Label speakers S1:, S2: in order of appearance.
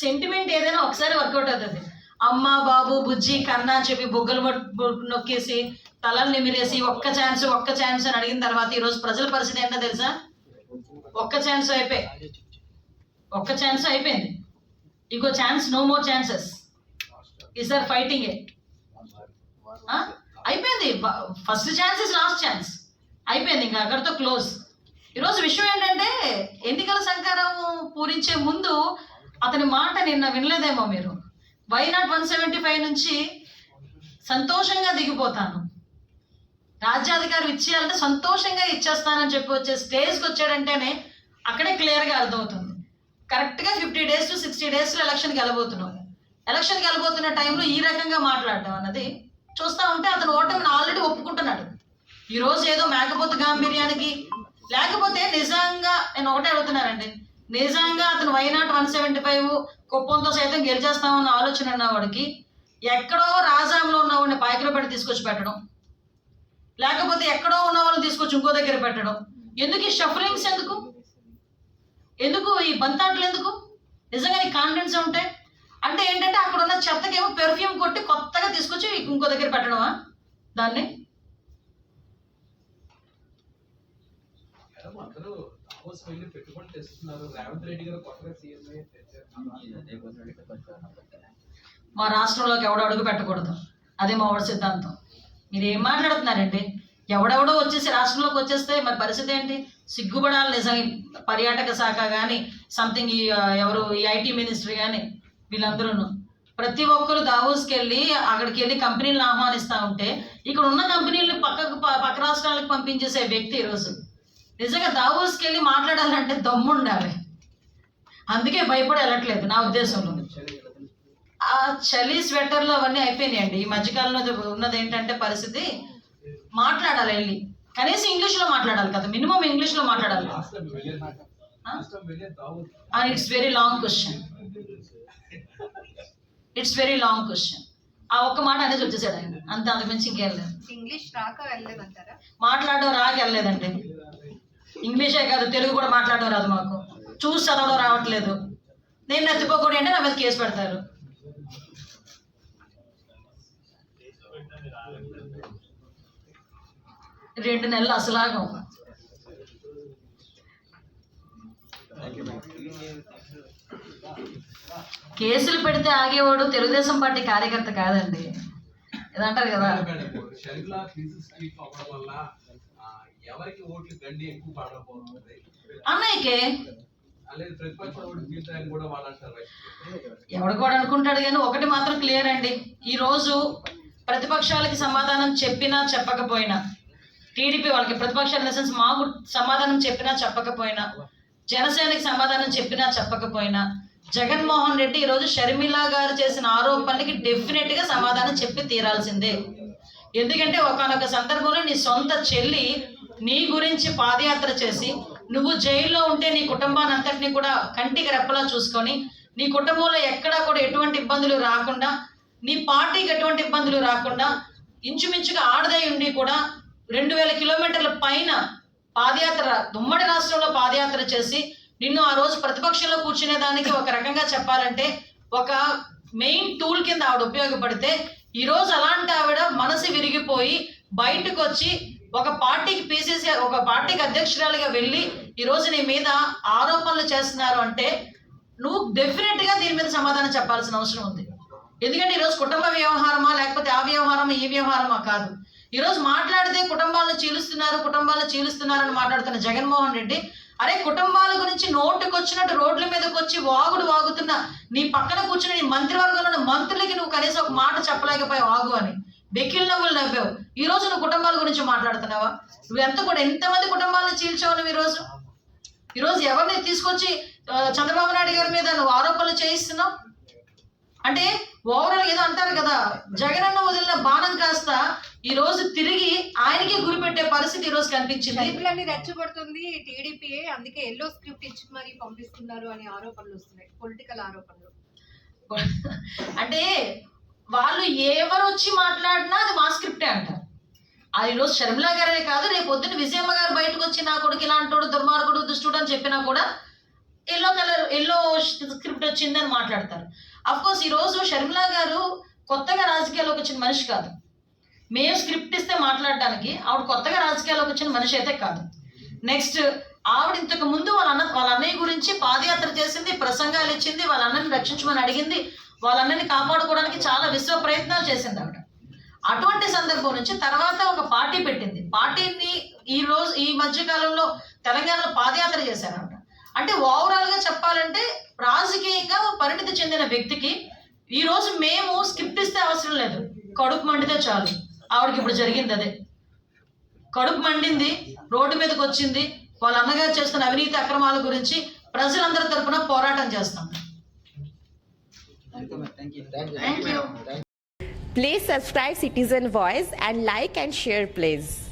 S1: Sentiment ఏదైనా ఒకసారి work out అవుతుంది. అమ్మ బాబు బుజ్జి కన్నా అని చెప్పి బొగ్గలు నొక్కేసి తలలు నిమిరేసి ఒక్క ఛాన్స్ ఒక్క ఛాన్స్ అని అడిగిన తర్వాత ఈరోజు ప్రజల పరిస్థితి ఏంటో తెలుసా? ఒక్క ఛాన్స్ అయిపోయి ఒక్క ఛాన్స్ అయిపోయింది. ఇంకో chance no more chances is are fighting ఏ అయిపోయింది. First chance is last chance అయిపోయింది ఇంకా అక్కడితో క్లోజ్ ఈరోజు విషయం ఏంటంటే ఎన్నికల సంకారం పూరించే ముందు అతని మాట నిన్న వినలేదేమో మీరు. Why not one seventy five నుంచి సంతోషంగా దిగిపోతాను? రాజ్యాధికారం ఇచ్చేయాలంటే సంతోషంగా ఇచ్చేస్తానని చెప్పి వచ్చే స్టేజ్కి వచ్చాడంటేనే అక్కడే క్లియర్గా అర్థమవుతుంది. కరెక్ట్గా ఫిఫ్టీ డేస్ టు సిక్స్టీ డేస్లో ఎలక్షన్కి వెళ్ళబోతున్నాం ఎలక్షన్కి వెళ్ళబోతున్న టైంలో ఈ రకంగా మాట్లాడటం అన్నది చూస్తూ ఉంటే అతను ఓటమిని ఆల్రెడీ ఒప్పుకుంటున్నాడు. ఈరోజు ఏదో మేకపోతు గాంభీర్యానికి లేకపోతే నిజంగా నేను ఒకటే అడుగుతున్నానండి. నిజంగా అతను why not one seventy five కుప్పంతో సైతం గెలిచేస్తామన్న ఆలోచన ఉన్నవాడికి ఎక్కడో రాజాంలో ఉన్న వాడిని పెట్టి తీసుకొచ్చి పెట్టడం. లేకపోతే ఎక్కడో ఉన్న వాళ్ళని తీసుకొచ్చి ఇంకో దగ్గర పెట్టడం. ఎందుకు ఈ షఫలింగ్స్ ఎందుకు? ఎందుకు ఈ బంతాటలు ఎందుకు? నిజంగా ఈ కాన్ఫిడెన్స్ ఉంటే? అంటే ఏంటంటే అక్కడ ఉన్న చెత్తకేమో పెర్ఫ్యూమ్ కొట్టి కొత్తగా తీసుకొచ్చి ఇంకో దగ్గర పెట్టడమా? దాన్ని?
S2: దావోస్ వెళ్ళి పెట్టుబడి తెస్తున్నారు. రేవంత్ రెడ్డి గారు కొత్తగా సీఎం
S1: మా రాష్ట్రంలోకి ఎవడు అడుగు పెట్టకూడదు. అదే మా వాడి సిద్ధాంతం. మీరు ఏం మాట్లాడుతున్నారండి? ఎవడెవడో వచ్చేసి రాష్ట్రంలోకి వచ్చేస్తే మరి పరిస్థితి ఏంటి? సిగ్గుపడాలి నిజంగా ఈ పర్యాటక శాఖ కానీ సంథింగ్ ఈ ఎవరు ఈ ఐటీ మినిస్టర్ కానీ వీళ్ళందరూ ప్రతి ఒక్కరు దావోస్కి వెళ్ళి అక్కడికి వెళ్ళి కంపెనీలను ఆహ్వానిస్తూ ఉంటే ఇక్కడ ఉన్న కంపెనీలను పక్కకు పక్క రాష్ట్రాలకు పంపించేసే వ్యక్తి ఈరోజు. నిజంగా దావోస్కి వెళ్ళి మాట్లాడాలంటే దమ్ము ఉండాలి అందుకే భయపడి వెళ్ళట్లేదు నా ఉద్దేశంలో. ఆ చలి స్వెటర్లు అవన్నీ అయిపోయినాయండి. ఈ మధ్యకాలంలో ఉన్నది ఏంటంటే పరిస్థితి మాట్లాడాలి వెళ్ళి. కనీసం ఇంగ్లీష్లో మాట్లాడాలి కదా మినిమం ఇంగ్లీష్లో మాట్లాడాలి. And it's very long question. It's very long question. ఆ ఒక్క మాట అనేది వచ్చేసాడు ఆయన. అంత అంతకుమించి ఇంకేం లేదు.
S3: ఇంగ్లీష్ రాక వెళ్ళలేదంటారా?
S1: మాట్లాడడం రాక వెళ్ళలేదండి. ఇంగ్లీషే కాదు తెలుగు కూడా మాట్లాడడం రాదు మాకు. చూసి చదవడం రావట్లేదు. నేను నచ్చిపోకూడదు అంటే నా మీద కేసు పెడతారు. రెండు నెలలు అసలాగం. కేసులు పెడితే ఆగేవాడు తెలుగుదేశం పార్టీ కార్యకర్త కాదండి. ఇదంటారు కదా.
S2: షర్మిలా అవ్వడం వల్ల ఎవరికి ఓట్లు గండి ఎక్కువ పడకపోతుంది
S1: అన్నయ్యకే?
S2: అంటారు
S1: ఎవడు కూడా అనుకుంటాడు కానీ ఒకటి మాత్రం క్లియర్ అండి. ఈరోజు ప్రతిపక్షాలకి సమాధానం చెప్పినా చెప్పకపోయినా టీడీపీ వాళ్ళకి ప్రతిపక్షాల సెన్స్ మాకు సమాధానం చెప్పినా చెప్పకపోయినా జనసేనకి సమాధానం చెప్పినా చెప్పకపోయినా జగన్మోహన్ రెడ్డి ఈరోజు షర్మిల గారు చేసిన ఆరోపణలకి డెఫినెట్గా సమాధానం చెప్పి తీరాల్సిందే. ఎందుకంటే ఒకనొక సందర్భంలో నీ సొంత చెల్లి నీ గురించి పాదయాత్ర చేసి నువ్వు జైల్లో ఉంటే నీ కుటుంబాన్ని అంతటినీ కూడా కంటికి రెప్పలా చూసుకొని నీ కుటుంబంలో ఎక్కడా కూడా ఎటువంటి ఇబ్బందులు రాకుండా నీ పార్టీకి ఎటువంటి ఇబ్బందులు రాకుండా ఇంచుమించుగా ఆడదై ఉండి కూడా రెండు వేల కిలోమీటర్ల పైన పాదయాత్ర ఉమ్మడి రాష్ట్రంలో పాదయాత్ర చేసి నిన్ను ఆ రోజు ప్రతిపక్షంలో కూర్చునే దానికి ఒక రకంగా చెప్పాలంటే ఒక మెయిన్ టూల్ కింద ఆవిడ ఉపయోగపడితే ఈ రోజు అలాంటి ఆవిడ మనసు విరిగిపోయి బయటకు వచ్చి ఒక పార్టీకి పీసీసీ ఒక పార్టీకి అధ్యక్షురాలుగా వెళ్ళి ఈ రోజు నీ మీద ఆరోపణలు చేస్తున్నారు అంటే నువ్వు డెఫినెట్గా దీని మీద సమాధానం చెప్పాల్సిన అవసరం ఉంది. ఎందుకంటే ఈరోజు కుటుంబ వ్యవహారమా లేకపోతే ఆ వ్యవహారమా ఈ వ్యవహారమా కాదు. ఈరోజు మాట్లాడితే కుటుంబాలను చీలుస్తున్నారు కుటుంబాలను చీలుస్తున్నారని మాట్లాడుతున్న జగన్మోహన్ రెడ్డి అరే కుటుంబాల గురించి నోటుకొచ్చినట్టు రోడ్ల మీదకి వచ్చి వాగుడు వాగుతున్న నీ పక్కన కూర్చుని నీ మంత్రివర్గంలో ఉన్న మంత్రులకి నువ్వు కనీసం ఒక మాట చెప్పలేకపోయావు వాగు అని. బెకిల్ నవ్వులు నవ్వావు. ఈ రోజు నువ్వు కుటుంబాల గురించి మాట్లాడుతున్నావా? నువ్వు ఎంత కూడా ఎంతమంది కుటుంబాలను చీల్చావు నువ్వు ఈరోజు? ఈరోజు ఎవరిని తీసుకొచ్చి చంద్రబాబు నాయుడు గారి మీద నువ్వు ఆరోపణలు చేయిస్తున్నావు? అంటే ఓవరాల్ ఏదో అంటారు కదా జగన్ ఈ రోజు తిరిగి ఆయనకే గురిపెట్టే పరిస్థితి ఈ రోజు కనిపించింది
S3: షర్మిలని రెచ్చగొడుతుంది టీడీపీ అందుకే ఎల్లో స్క్రిప్ట్ ఇచ్చి మరి పంపిస్తున్నారు అనే ఆరోపణలు వస్తున్నాయి పొలిటికల్ ఆరోపణలు.
S1: అంటే వాళ్ళు ఎవరు వచ్చి మాట్లాడినా అది మా స్క్రిప్టే అంటారు. అది ఈరోజు షర్మిలా గారే కాదు రేపు పొద్దున్న విజయమ్మ గారు బయటకు వచ్చి నా కొడుకు ఇలాంటోడు దుర్మార్గుడు దుష్టుడు అని చెప్పినా కూడా ఎల్లో కలర్ ఎల్లో స్క్రిప్ట్ వచ్చిందని మాట్లాడతారు. అఫ్ కోర్స్ ఈ రోజు షర్మిల గారు కొత్తగా రాజకీయాల్లోకి వచ్చిన మనిషి కాదు. మేము స్క్రిప్ట్ ఇస్తే మాట్లాడడానికి ఆవిడ కొత్తగా రాజకీయాల్లోకి వచ్చిన మనిషి అయితే కాదు. నెక్స్ట్ ఆవిడ ఇంతకు ముందు వాళ్ళ అన్న వాళ్ళ అన్నయ్య గురించి పాదయాత్ర చేసింది ప్రసంగాలు ఇచ్చింది వాళ్ళ అన్నని రక్షించమని అడిగింది వాళ్ళ అన్నని కాపాడుకోవడానికి చాలా విశ్వ ప్రయత్నాలు చేసింది ఆవిడ. అటువంటి సందర్భం నుంచి తర్వాత ఒక పార్టీ పెట్టింది. పార్టీని ఈ రోజు ఈ మధ్యకాలంలో తెలంగాణలో పాదయాత్ర చేశారు ఆవిడ. అంటే ఓవరాల్గా చెప్పాలంటే రాజకీయంగా పరిణితి చెందిన వ్యక్తికి ఈ రోజు మేము స్క్రిప్ట్ ఇస్తే అవసరం లేదు. కడుపు మండితే చాలు. ఆవిడకి ఇప్పుడు జరిగింది అదే. కడుపు మండింది రోడ్డు మీదకి వచ్చింది వాళ్ళ అన్నగారు చేస్తున్న అవినీతి అక్రమాల గురించి ప్రజలందరి తరపున పోరాటం చేస్తాం.
S4: Please subscribe Citizen Voice and like and share please.